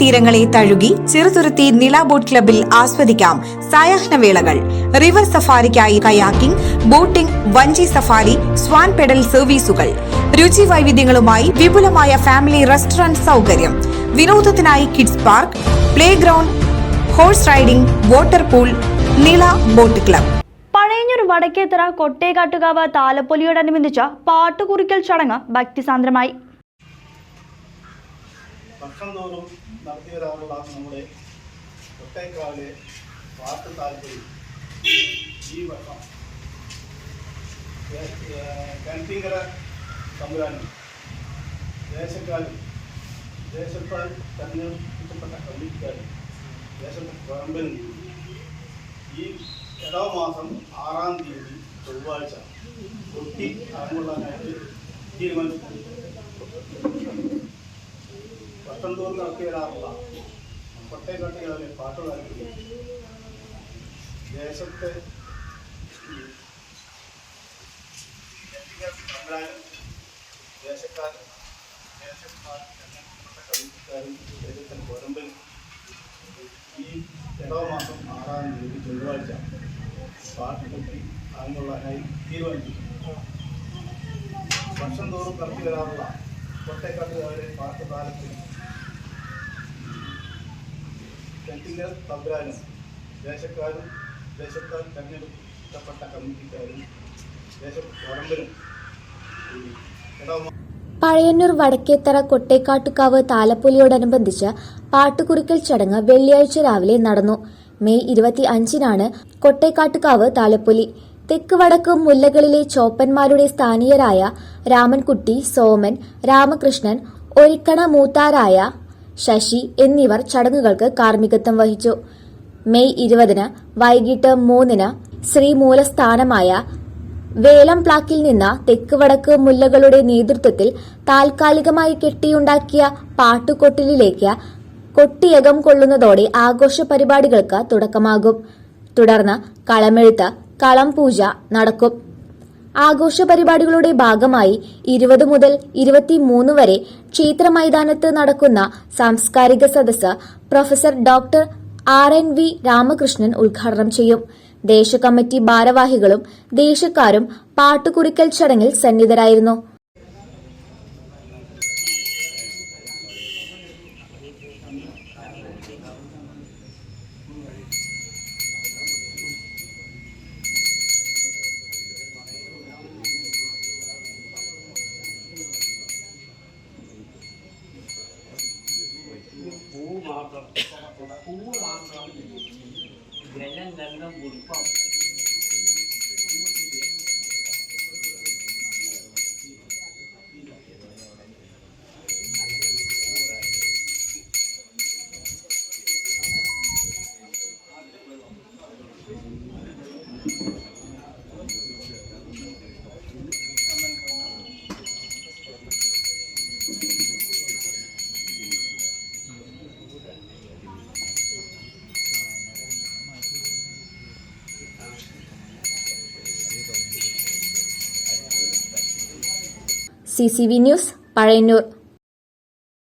തീരങ്ങളെ തഴുകി ചെറുതുരുത്തി നില ബോട്ട് ക്ലബിൽ ആസ്വദിക്കാം സായാഹ്നവേളകൾ. റിവർ സഫാരിക്കായി കയാക്കിംഗ് ബോട്ടിംഗ് വഞ്ചി സഫാരി സ്വാൻ പെഡൽ സർവീസുകൾ. രുചി വൈവിധ്യങ്ങളുമായി വിപുലമായ ഫാമിലി റെസ്റ്റോറന്റ് സൗകര്യം. വിനോദത്തിനായി kids park play ground horse riding water pool Nila boat club. Pazhayannur Vadakkethara Kottekattukavu താലപ്പൊലിയോടനുബന്ധിച്ച പാട്ടുകുറിക്കൽ ചടങ്ങ് ഭക്തിസാന്ദ്രമായി. വർഷം തോറും നടത്തി വരാറുള്ള നമ്മുടെ ഒട്ടേക്കാവിലെ പാട്ട് താല്പര്യം ഈ വർഷം കന്റിങ്കര തമ്പുരാനും ദേശക്കാരും ദേശത്താൽ തെരഞ്ഞെടുക്കപ്പെട്ട കമ്മിറ്റിക്കാരും ദേശത്തെ പറമ്പനും ഈ ഇടവ മാസം ആറാം തീയതി ചൊവ്വാഴ്ച കൊട്ടി അറങ്ങുള്ളതിനായിട്ട് തീരുമാനിച്ചിട്ടുണ്ട്. തോറും നടത്തി വരാറുള്ള കൊട്ടയക്കാട്ടുകാരിലെ പാട്ട് താല്പര്യം ദേശത്തെ ഈ തമിഴാനും ദേശക്കാരും ദേശക്കാരും തെരഞ്ഞെടുക്കപ്പെട്ട കമ്മിറ്റിക്കാരും ദേശത്തിന് കൊരമ്പനും ഈ ഇടവ മാസം ആറാം തീയതി ചൊവ്വാഴ്ച പാട്ട് കൊട്ടി തീരുമാനിച്ചു വർഷം തോറും നടത്തി വരാറുള്ള കൊട്ടേക്കാട്ടുകാരുടെ പാട്ട് തെറ്റിന്റെ തമ്പുരാനും ദേശക്കാരും ദേശത്താൽ തെരഞ്ഞെടുക്കപ്പെട്ട കമ്മിറ്റിക്കാരും ദേശ ഉടമ്പനും ഇടവ പഴയന്നൂർ വടക്കേത്തറ കൊട്ടേക്കാട്ടുകാവ് താലപ്പൊലിയോടനുബന്ധിച്ച് പാട്ടുകുറിക്കൽ ചടങ്ങ് വെള്ളിയാഴ്ച രാവിലെ നടന്നു. മെയ് ഇരുപത്തി അഞ്ചിനാണ് കൊട്ടേക്കാട്ടുകാവ് താലപ്പൊലി. തെക്ക് വടക്ക് മുല്ലകളിലെ ചോപ്പന്മാരുടെ സ്ഥാനീയരായ രാമൻകുട്ടി സോമൻ രാമകൃഷ്ണൻ ഒരിക്കണ മൂത്താരായ ശശി എന്നിവർ ചടങ്ങുകൾക്ക് കാർമ്മികത്വം വഹിച്ചു. മെയ് ഇരുപതിന് വൈകിട്ട് മൂന്നിന് ശ്രീമൂലസ്ഥാനമായ വേലം പ്ലാക്കിൽ നിന്ന് തെക്ക് വടക്ക് മുല്ലകളുടെ നേതൃത്വത്തിൽ താൽക്കാലികമായി കെട്ടിയുണ്ടാക്കിയ പാട്ടുകൊട്ടിലിലേക്ക് കൊട്ടിയകം കൊള്ളുന്നതോടെ ആഘോഷ പരിപാടികൾക്ക് തുടക്കമാകും. തുടർന്ന് കളമെഴുത്ത് കളം പൂജ നടക്കും. ആഘോഷ പരിപാടികളുടെ ഭാഗമായി ഇരുപത് മുതൽ ഇരുപത്തിമൂന്ന് വരെ ക്ഷേത്ര മൈതാനത്ത് നടക്കുന്ന സാംസ്കാരിക സദസ് professor doctor R N V Ramakrishnan ഉദ്ഘാടനം ചെയ്യും. ദേശകമ്മിറ്റി ഭാരവാഹികളും ദേശക്കാരും പാട്ടുകുറിക്കൽ ചടങ്ങിൽ സന്നിധരായിരുന്നു. 湖南的，云南 dalam. C news Pazhayannur